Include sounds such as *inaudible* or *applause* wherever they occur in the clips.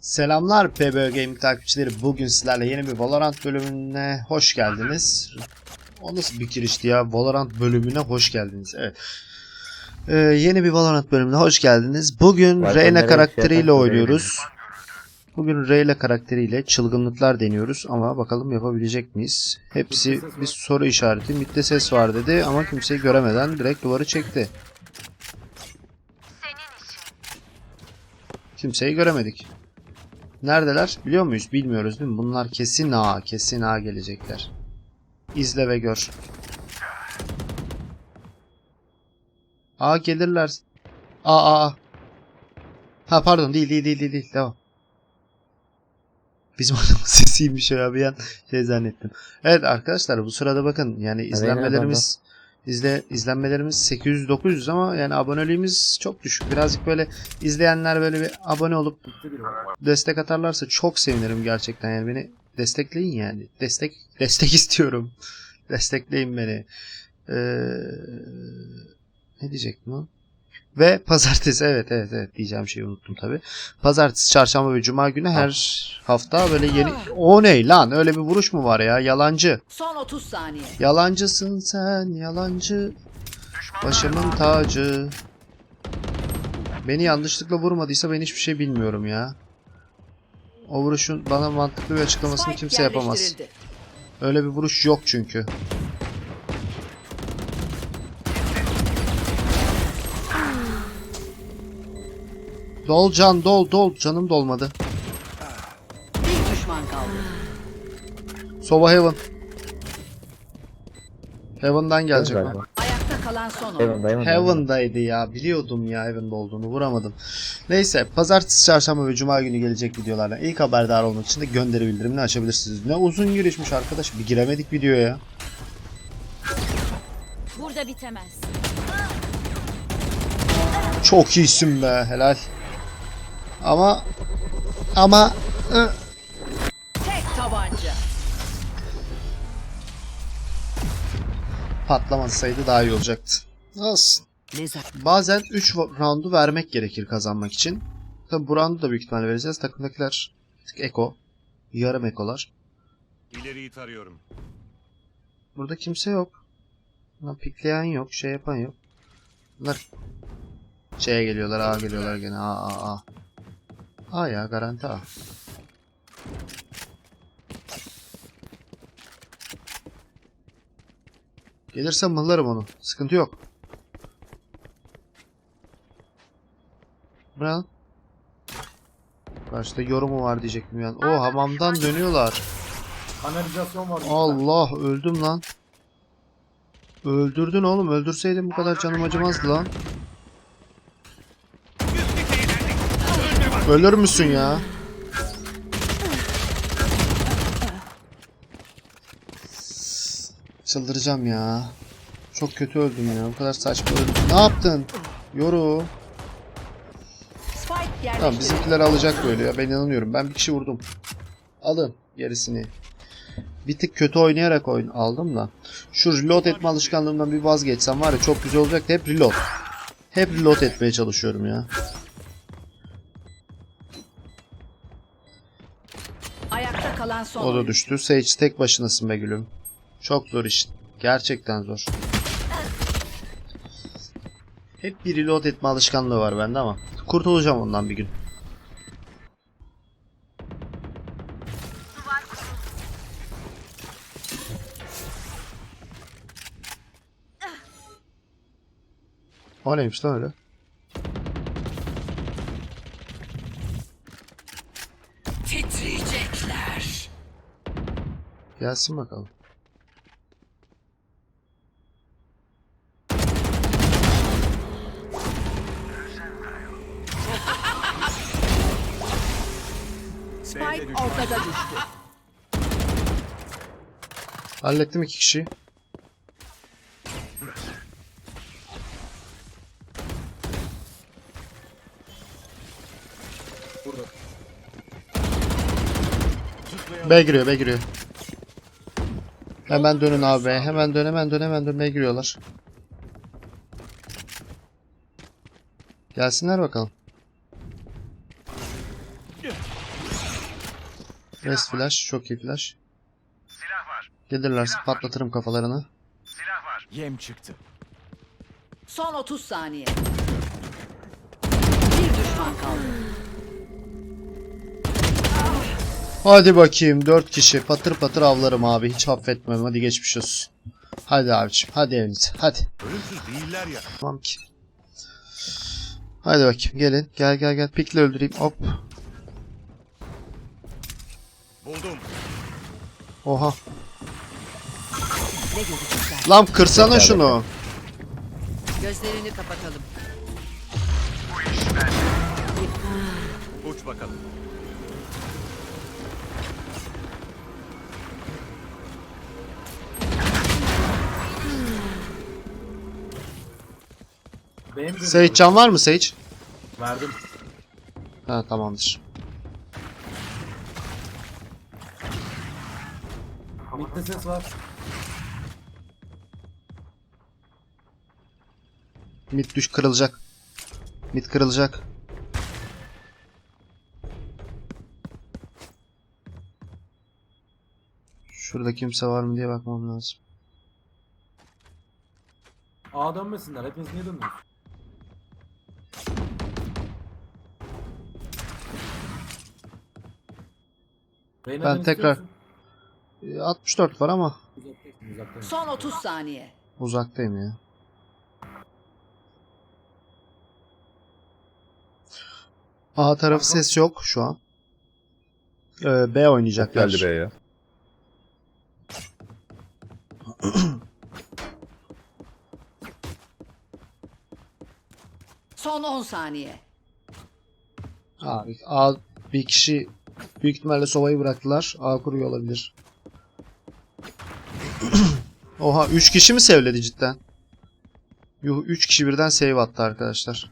Selamlar PB Gaming takipçileri. Bugün sizlerle yeni bir Valorant bölümüne hoş geldiniz. O nasıl bir girişti ya? Valorant bölümüne hoş geldiniz. Evet. Ee, yeni bir Valorant bölümüne hoş geldiniz. Bugün Zaten Reyna karakteriyle şey oynuyoruz. Bugün Reyna karakteriyle çılgınlıklar deniyoruz ama bakalım yapabilecek miyiz? Hepsi bir soru işareti. Midde ses var dedi ama kimseyi göremeden direkt duvarı çekti. Kimseyi göremedik. Neredeler? Biliyor muyuz? Bilmiyoruz değil mi? Bunlar kesin A, kesin A gelecekler. İzle ve gör. A gelirler. A A. Ha pardon değil değil değil değil. değil. Devam. Bizim *laughs* adamın sesiymiş ya bir an şey zannettim. Evet arkadaşlar bu sırada bakın yani izlenmelerimiz izle izlenmelerimiz 800-900 ama yani aboneliğimiz çok düşük. Birazcık böyle izleyenler böyle bir abone olup destek atarlarsa çok sevinirim gerçekten yani beni destekleyin yani. Destek destek *laughs* istiyorum. Destekleyin beni. Ee, ne diyecektim lan? Ve pazartesi evet evet evet diyeceğim şeyi unuttum tabi. Pazartesi, çarşamba ve cuma günü her hafta böyle yeni... O ne lan? Öyle bir vuruş mu var ya? Yalancı. Son 30 saniye. Yalancısın sen yalancı. Başımın tacı. Beni yanlışlıkla vurmadıysa ben hiçbir şey bilmiyorum ya. O vuruşun bana mantıklı bir açıklamasını kimse yapamaz. Öyle bir vuruş yok çünkü. Dol can dol dol canım dolmadı. Bir düşman kaldı. Sova Heaven. Heaven'dan gelecek o. Galiba. Ayakta kalan son oyun. Heaven'daydı ya. Biliyordum ya Heaven'da olduğunu. Vuramadım. Neyse. Pazartesi, çarşamba ve cuma günü gelecek videolardan ilk haberdar olmak için de gönderi bildirimini açabilirsiniz. Ne uzun girişmiş arkadaş. Bir giremedik videoya. Burada bitemez. Çok iyisin be. Helal. Ama ama ı, Tek tabanca. patlamasaydı daha iyi olacaktı. Olsun. Bazen 3 roundu vermek gerekir kazanmak için. Tabi bu roundu da büyük ihtimalle vereceğiz. Takımdakiler tık eko. Yarım ekolar. İleriyi tarıyorum. Burada kimse yok. Lan pikleyen yok, şey yapan yok. Bunlar şeye geliyorlar, A geliyorlar gene. A A A. A ya garanti A. Gelirse mıllarım onu. Sıkıntı yok. Lan? Karşıda yorumu var diyecektim yani. O hamamdan dönüyorlar. Kanalizasyon var. Allah öldüm lan. Öldürdün oğlum. Öldürseydin bu kadar canım acımazdı lan. Ölür müsün ya? Çıldıracağım ya. Çok kötü öldüm ya. Bu kadar saçma öldüm. Ne yaptın? Yoru. Tamam bizimkiler alacak böyle ya. Ben inanıyorum. Ben bir kişi vurdum. Alın gerisini. Bir tık kötü oynayarak oyun aldım da. Şu reload etme alışkanlığımdan bir vazgeçsem var ya çok güzel olacaktı. Hep reload. Hep reload etmeye çalışıyorum ya. Son O da düştü. Sage tek başınasın be gülüm. Çok zor iş. Gerçekten zor. Hep bir reload etme alışkanlığı var bende ama. Kurtulacağım ondan bir gün. O neymiş lan öyle? Gelsin bakalım. Spike ortada düştü. Hallettim iki kişiyi. B giriyor, B giriyor. Hemen dönün abi. Hemen dön, hemen dön, hemen dön. B giriyorlar. Gelsinler bakalım. Rest flash. Çok iyi flash. Gelirlerse patlatırım kafalarını. Yem çıktı. Son 30 saniye. Bir düşman kaldı. Hadi bakayım 4 kişi patır patır avlarım abi hiç affetmem hadi geçmiş olsun. Hadi abiciğim hadi evinize hadi. Ölümsüz değiller ya. Tamam ki. Hadi bakayım gelin gel gel gel pikle öldüreyim hop. Buldum. Oha. Ne görecekler? Lan kırsana şunu. Gözlerini kapatalım. Uç bakalım. Benim gözüm Sage can var mı Sage? Verdim. Ha tamamdır. Mid'de ses var. Mid düş kırılacak. Mid kırılacak. Şurada kimse var mı diye bakmam lazım. A dönmesinler. Hepiniz niye döndünüz? Reyna'dan Ben tekrar- istiyorsun. Ee, 64 var ama Uzaktayım, uzaktayım. Son 30 saniye. uzaktayım ya. A tarafı ses yok şu an. Ee, B oynayacaklar. Geldi be ya. Son 10 saniye. Abi A bir kişi büyük ihtimalle sovayı bıraktılar. A kuruyor olabilir. *clears throat* Oha 3 kişi mi sevledi cidden? Yuh 3 kişi birden save attı arkadaşlar.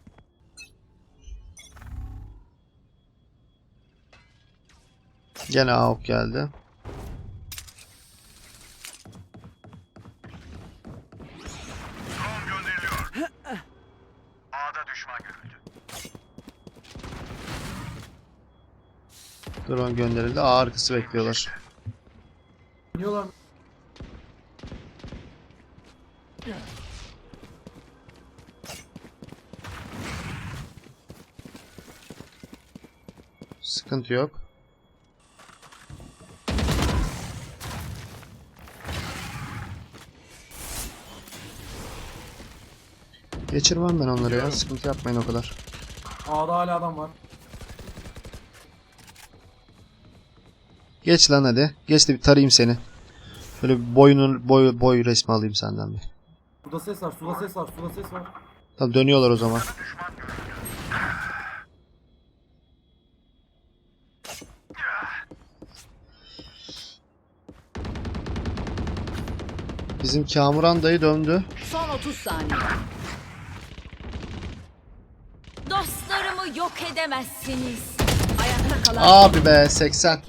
Gene AOK geldi. Drone gönderildi. A arkası bekliyorlar. Oynuyorlar. Sıkıntı yok. Geçirmem ben onları ya. Sıkıntı yapmayın o kadar. A'da hala adam var. Geç lan hadi. Geç de bir tarayayım seni. Şöyle bir boyunun boy boy resmi alayım senden bir. Burada ses var. Suda ses var. Suda ses var. Tamam dönüyorlar o zaman. Bizim Kamuran dayı döndü. Son 30 saniye. Dostlarımı yok edemezsiniz. Ayakta kalan Abi be 80.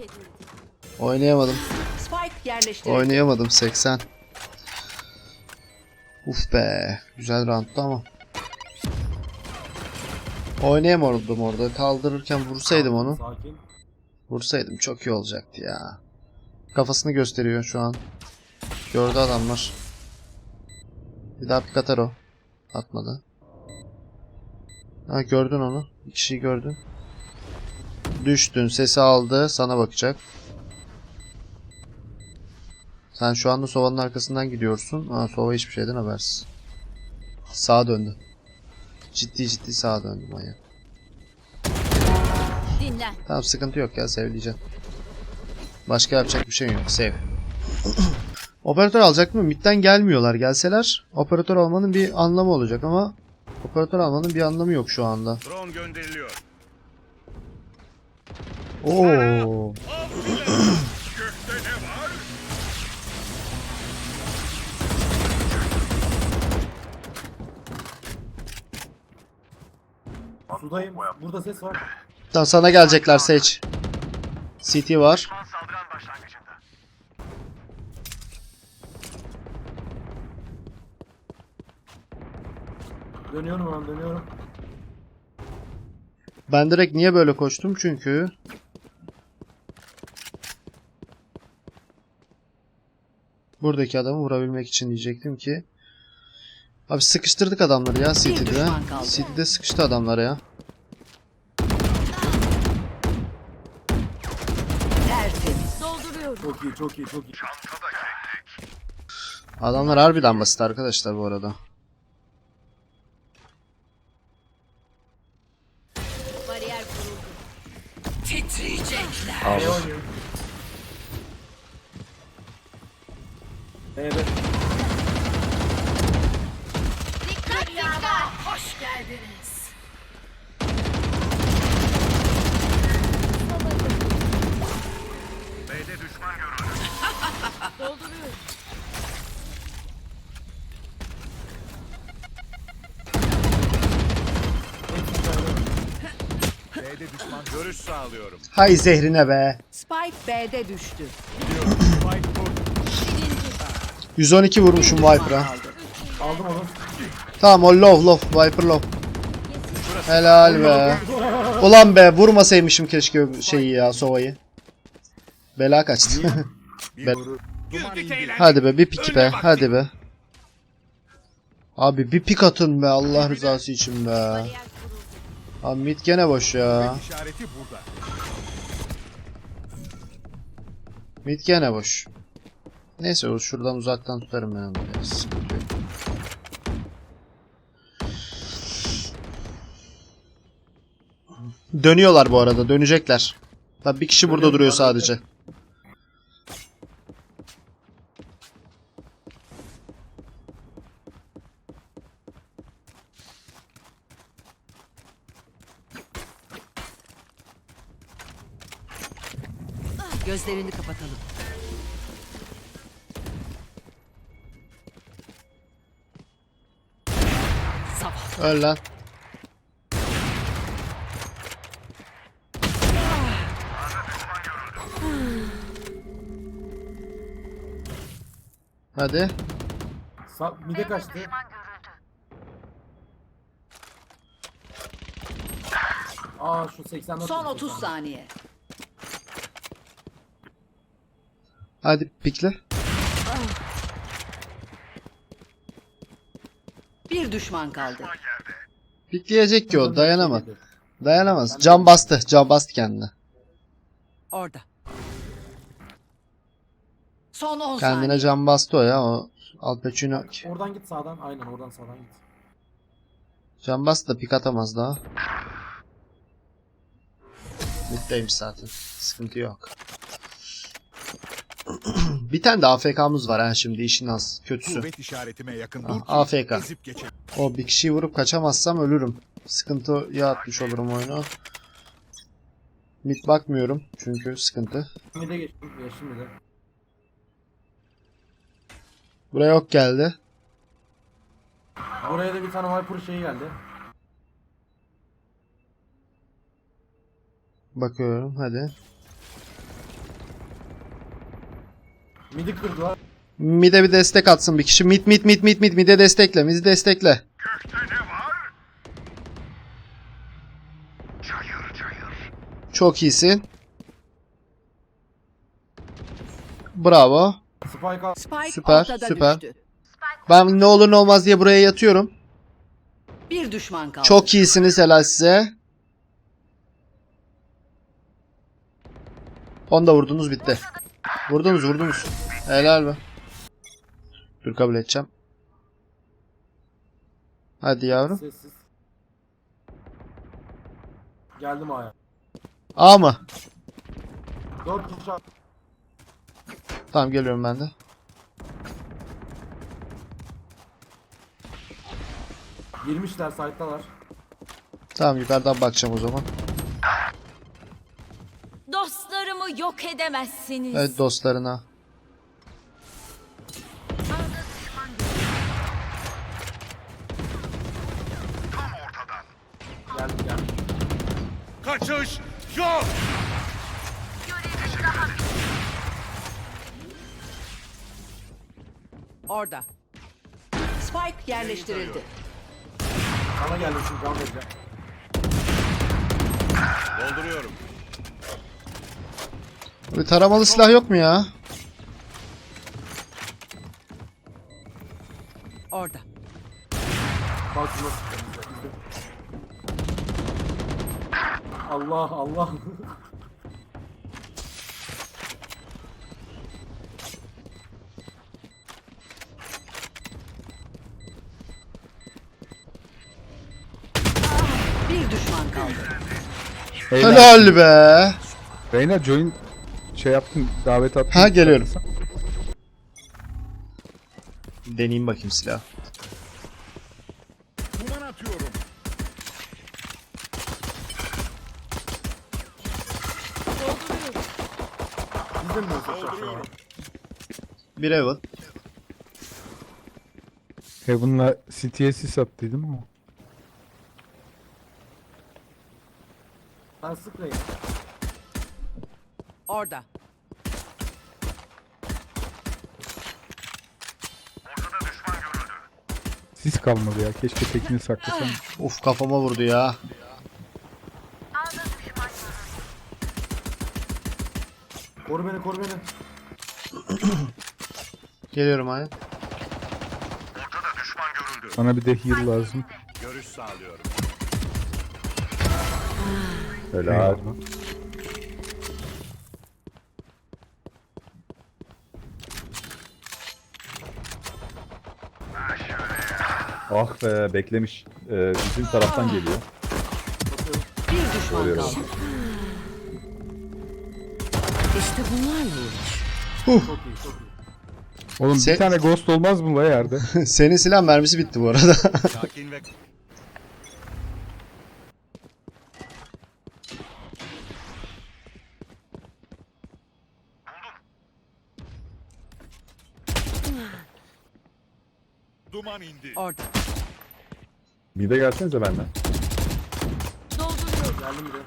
Oynayamadım. Spike yerleştirildi. Oynayamadım 80. Uf be. Güzel roundtu ama. Oynayamadım orada. Kaldırırken vursaydım onu. Sakin. Vursaydım çok iyi olacaktı ya. Kafasını gösteriyor şu an. Gördü adamlar. Bir daha pik atar o. Atmadı. Ha gördün onu. Bir kişiyi gördün. Düştün. Sesi aldı. Sana bakacak. Sen şu anda Sova'nın arkasından gidiyorsun. Ha, Sova hiçbir şeyden habersiz. Sağa döndü. Ciddi ciddi sağa döndü manyak. Dinlen. Tamam sıkıntı yok ya sevleyeceğim. Başka yapacak bir şey yok. Sev. *clears throat* Operatör alacak mı? Mid'den gelmiyorlar. Gelseler operatör almanın bir anlamı olacak ama operatör almanın bir anlamı yok şu anda. Drone gönderiliyor. Oo. Sudayım. Burada ses var. Tamam sana gelecekler seç. CT var. Dönüyorum abi dönüyorum. Ben direkt niye böyle koştum çünkü buradaki adamı vurabilmek için diyecektim ki Abi sıkıştırdık adamları ya City'de. City'de sıkıştı adamlar ya. Çok iyi çok iyi çok iyi. Adamlar harbiden basit arkadaşlar bu arada. B'de düşman görüş sağlıyorum. Hay zehrine be. Spike B'de düştü. Gidiyorum. Spike kur. 112 vurmuşum Viper'a. Aldım onu. Tamam o low low. Viper low. Helal be. Ulan be vurmasaymışım keşke şeyi ya sovayı. Bela kaçtı. Bir *laughs* vuru. Hadi be bir pik be. Hadi be. Abi bir pik atın be Allah rızası için be. Abi mid gene boş ya. İşareti burada. Mid gene boş. Neyse o şuradan uzaktan tutarım ben onu. ya, sıkıntı yok. Dönüyorlar bu arada dönecekler. Tabii bir kişi burada duruyor sadece. Gözlerini kapatalım. Sabah. Öl lan. Hadi. Sa mide kaçtı. Aa şu 84. Son 30 saniye. Hadi pikle. Bir düşman kaldı. Pikleyecek ki o dayanamaz. Dayanamaz. Can bastı. Can bastı kendine. Orada. Son 10 Kendine saniye. can bastı o ya. O Al Pacino. Oradan git sağdan. Aynen oradan sağdan git. Can bastı da pik atamaz daha. Middeymiş zaten. Sıkıntı yok. *clears throat* bir tane de AFK'mız var ha şimdi işin az kötüsü. Kuvvet işaretime yakın Ah, dur ki AFK. ezip. O bir kişiyi vurup kaçamazsam ölürüm. Sıkıntıya atmış olurum oyunu. Mid bakmıyorum çünkü sıkıntı. Mide geçtim. Geçtim mide. Buraya ok geldi. Buraya da bir tane Viper şeyi geldi. Bakıyorum hadi. Midi kırdılar. Mid'e bir destek atsın bir kişi. Mid mid mid mid mid mid'e destekle. Mid'i destekle. Çok iyisin. Bravo. Spike. Spike Süper, süper. düştü. Ben ne olur ne olmaz diye buraya yatıyorum. Bir düşman kaldı. Çok iyisiniz helal size. Onu da vurdunuz bitti. Vurdunuz vurdunuz. Helal be. Dur kabul edeceğim. Hadi yavrum. Sessiz. Geldim A'ya. A mı? 4 kişi. Tamam geliyorum ben de. Girmişler site'dalar. Tamam yukarıdan bakacağım o zaman. Dostlarımı yok edemezsiniz. Evet dostlarına. Taramalı silah yok mu ya? Orada. Allah Allah. Bir düşman kaldı. Helal be. Reyna join şey yaptın davet attın. Ha, geliyorum. Deneyeyim bakayım silah. Duman atıyorum. Biz de mi Dolduruyorum. Bir Evan. Heaven'la City'ye sis attıydım ama. Sen sık Reyna. Orada. Sis kalmadı ya. Keşke tekini saklasam. Uf kafama vurdu ya. Koru beni koru beni. *clears throat* Geliyorum abi. Bana bir de heal lazım. Görüş sağlıyorum. Helal. Eyvallah. Ah be beklemiş. Ee, bizim taraftan geliyor. Bir düşman Görüyorum. kaldı. İşte bunlarla uğraş. Çok iyi çok iyi. Oğlum Se- bir tane ghost olmaz mı la yerde? *laughs* Senin silah mermisi bitti bu arada. Sakin ve *laughs* Duman indi. Orada. Bir de gelsenize benden. Dolduruyorum. Geldim bir de.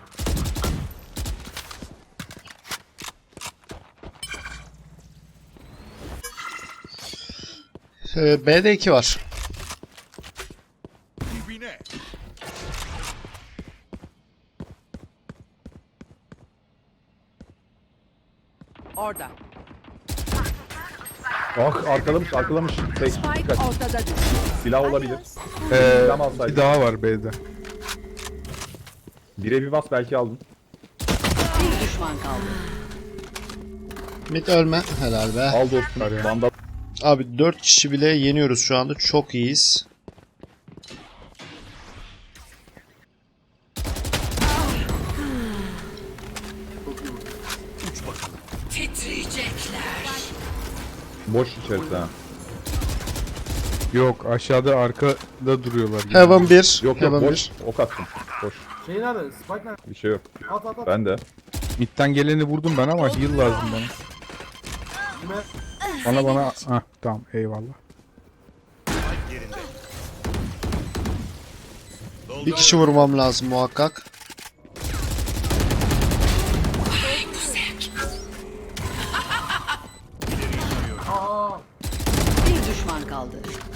Ee, B'de 2 var. Dibine. Orada. Ah arkalamış arkalamış. Tek Spike dikkat. ortada düştü. Silah olabilir. Ee, Silah bir daha var B'de. Bire bir bas belki aldın. Bir düşman kaldı. Mid ölme. Helal be. Al dostum. Vandal. Abi 4 kişi bile yeniyoruz şu anda. Çok iyiyiz. Boş içerisi ha. Yok aşağıda arkada duruyorlar. gibi. Heaven 1. Yok yok Heaven boş. 1. Ok attım. Boş. Şey nerede? Spike nerede? Bir şey yok. At at at. Ben de. Mid'den geleni vurdum ben ama heal lazım bana. Kime? Bana bana... Ah tamam eyvallah. Bir kişi vurmam lazım muhakkak.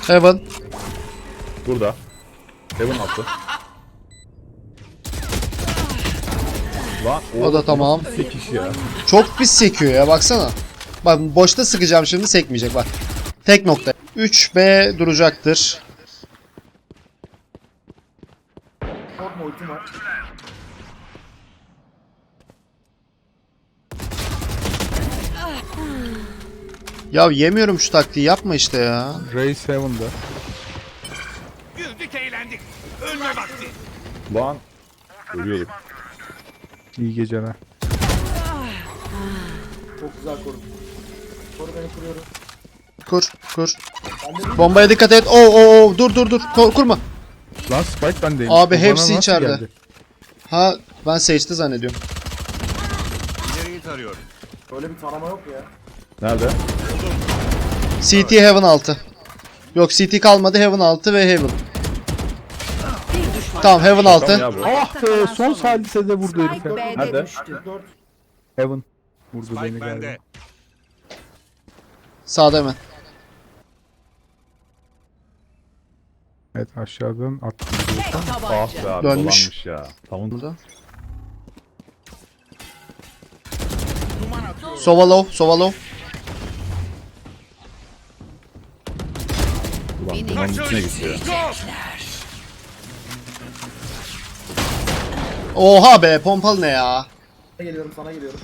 Heaven. Burada. Heaven attı. Lan O da tamam. 8 ya. Çok pis sekiyor ya baksana. Bak boşta sıkacağım şimdi sekmeyecek bak. Tek nokta. 3B duracaktır. Korkma ultim var. Ya yemiyorum şu taktiği yapma işte ya. Raze Heaven'da. Güldük eğlendik. Ölme vakti. Lan. Ölüyorduk. İyi geceler. Çok güzel koru. Koru beni kuruyorum. Kur kur. Bombaya dikkat et. Oo oo oo dur dur dur. Ko- kurma. Lan Spike bendeyim. Abi Bu bana hepsi nasıl içeride. geldi? Ha ben seçti zannediyorum. İleriyi tarıyorum. Böyle bir tarama yok ya. Nerede? CT Heaven 6. Yok CT kalmadı Heaven 6 ve Heaven. Tamam Heaven Tamam 6. ya bu. Ah be son salisede vurdu herif. Ya. B'de Nerede? düştü. 4. Heaven. Vurdu beni galiba. Sağda hemen. Evet aşağıdan attım. Tek Ah be abi Dönmüş. dolanmış ya. Tamam. Burada. Sova low, Sova low. Ulan dumanın içine gitti ya. Oha be pompalı ne ya? Sana geliyorum sana geliyorum.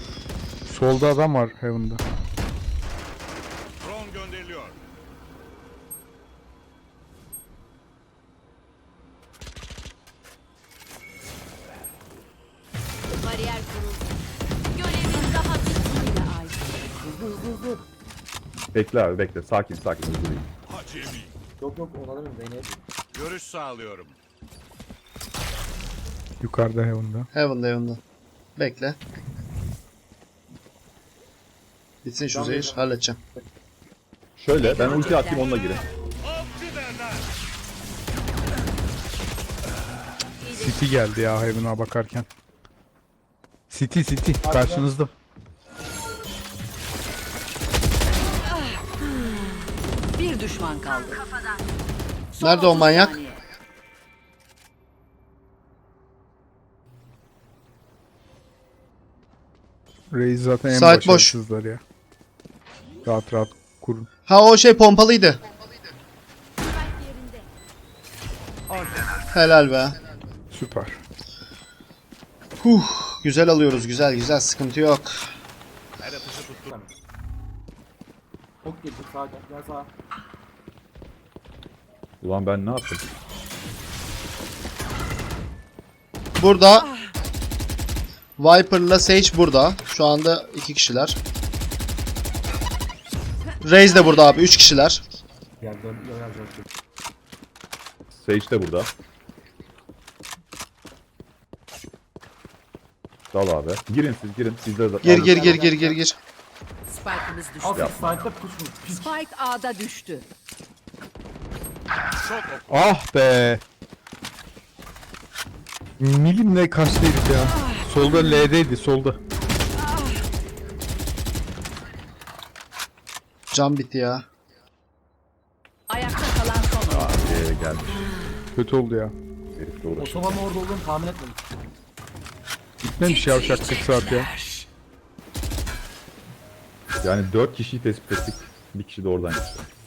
Solda adam var Heaven'da. Drone gönderiliyor. Bariyer kuruldu. Görevin daha bitmedi. Bekle abi bekle. Sakin sakin. Hızlı değil. Acemi. Yok yok ona demiyorum Zeynep. Görüş sağlıyorum. Yukarıda Heaven'da. Heaven'da Heaven'da. Bekle. Bitsin şu Tamam, zehir tamam. halledeceğim. Şöyle ben ulti atayım onunla girin. City geldi ya Heaven'a bakarken. City City karşınızda. Düşman kaldı. Son Nerede o 30 manyak? saniye. Reis zaten en Saat boş. başarısızlar ya. Rahat rahat kurun. Ha o şey pompalıydı. Helal be. Süper. Huh, güzel alıyoruz güzel güzel sıkıntı yok. Her atışı tuttum. Çok geçtik sağa gel. Gel sağa. Ulan ben ne yaptım? Burada Viper'la Sage burada. Şu anda iki kişiler. Raze de burada abi. Üç kişiler. Sage de burada. Dal abi. Girin siz girin. Siz de Gir gir gir gir gir gir. Spike'ımız düştü. Al siz side'da pusmuş. Spike A'da düştü. Ah be. Milimle herif ya. Solda L'deydi solda. Cam bitti ya. Ayakta kalan son oyuncu. Ee, gelmiş. Kötü oldu ya. Herifle uğraş. Otobanın orada olduğunu tahmin etmedim. Gitmemiş yavşak 40 saat ya. Yani 4 kişiyi tespit ettik. Bir kişi de oradan gitti.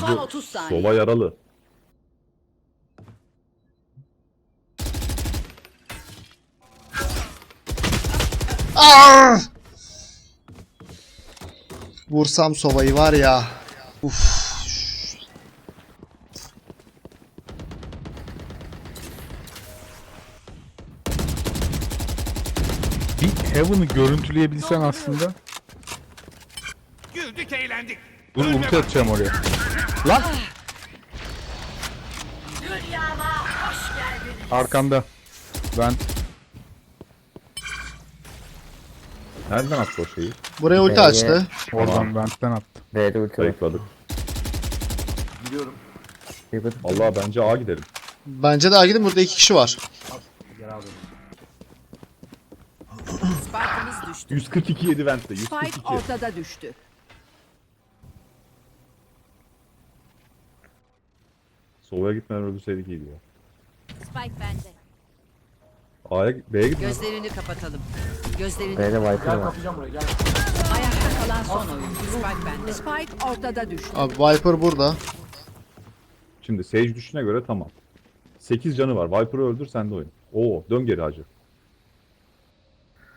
Son 30 saniye. Sola yaralı. Aa! Vursam sovayı var ya. Uf. Bir Heaven'ı görüntüleyebilsen aslında. Eğlendik. Dur ulti atacağım oraya. Lan! Arkanda. Ben Nereden attı o şeyi? Buraya ulti açtı. oradan ventten attım. B'de ulti var. Zayıfladık. Biliyorum. Ribbon. Allah bence A gidelim. Bence de gidin burada iki kişi var. Gel abi. Spike'ımız düştü. 142 yedi Vent'te. Spike 142. ortada düştü. Solaya gitmeden öldürseydik iyiydi ya. Spike bende. A'ya B'ye gitmeden. Gözlerini kapatalım. Gözlerini B'de Viper Gel var. kapayacağım buraya gel. Ayakta kalan son oyuncu. Spike bende. Spike ortada düştü. Abi Viper burada. Şimdi Sage düşüne göre tamam. 8 canı var. Viper'ı öldür sen de oyun. Oo dön geri hacı.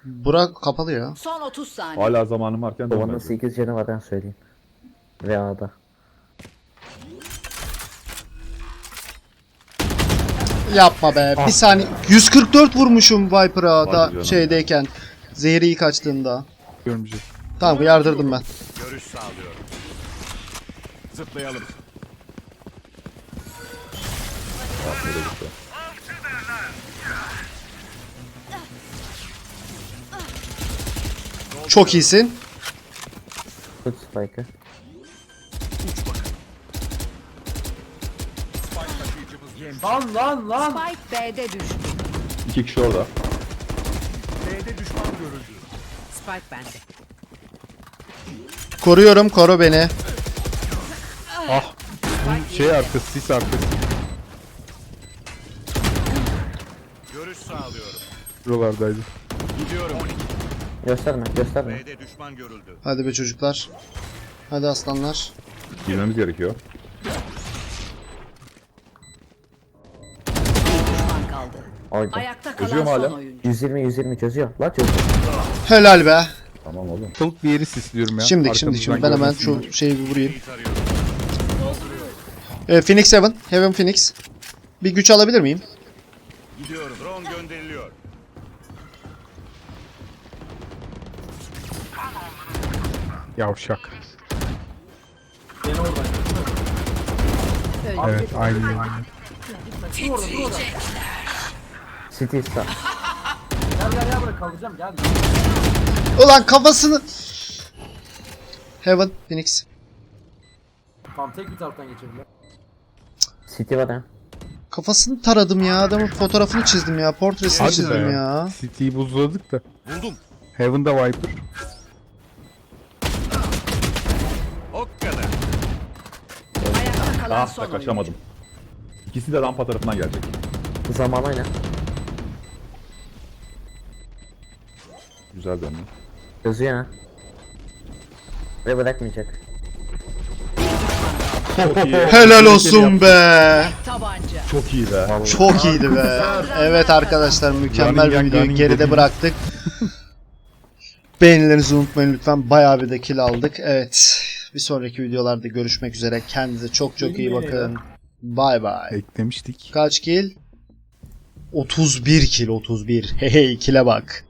Bura kapalı ya. Son 30 saniye. Hala zamanım varken Ovanın dönmez. 8 canı var ben söyleyeyim. Ve A'da. Yapma be. Bir saniye. 144 vurmuşum Viper'a Vay da canına. şeydeyken. Zehri ilk açtığında. Görmeyecek. Tamam yardırdım ben. Görüş sağlıyorum. Zıplayalım. Gitti? Çok iyisin. Tut Spike'ı. Lan lan lan. Spike B'de düştü. İki kişi orada. B'de düşman görüldü. Spike bende. Koruyorum. Koru beni. Şey arkası, sis arkası. Görüş sağlıyorum. Buralardaydı. Gidiyorum. Gösterme gösterme. B'de düşman görüldü. Hadi be çocuklar. Hadi aslanlar. Girmemiz gerekiyor. Orada. Ayakta Çözüyor kalan son hala? oyuncu. 120 120 çözüyor. La çözüyor. Helal be. Tamam oğlum. Tavuk bir yeri sisliyorum ya. Şimdi şimdi şimdi ben hemen görmesinler. şu şeyi bir vurayım. Ee, Phoenix Heaven. Heaven Phoenix. Bir güç alabilir miyim? Gidiyorum. Drone gönderiliyor. Yavşak. Evet aynı dur orada. City sağ. Gel gel gel buraya kaldıracağım gel. Ulan kafasını. Heaven Phoenix. Tamam tek bir taraftan geçelim. City var ha. Kafasını taradım ya. Adamın fotoğrafını çizdim ya. Portresini Hadi çizdim be. ya. City'yi buzladık da. Buldum. Heaven'da Viper. O kadar. Ayakta kalan Ah son da oyuncu. kaçamadım. İkisi de rampa tarafından gelecek. Zaman oyna. Güzel döndü. Çözüyor ha. Ve bırakmayacak. Helal olsun be. Tabanca. Çok iyi be. Vallahi. Çok iyiydi be. Evet arkadaşlar mükemmel bir videoyu geride bıraktık. *laughs* Beğenilerinizi unutmayın lütfen. Bayağı bir de kill aldık. Evet. Bir sonraki videolarda görüşmek üzere. Kendinize çok çok iyi bakın. Bay bay. Eklemiştik. Kaç kill? 31 kill 31. Hey hey kill'e bak.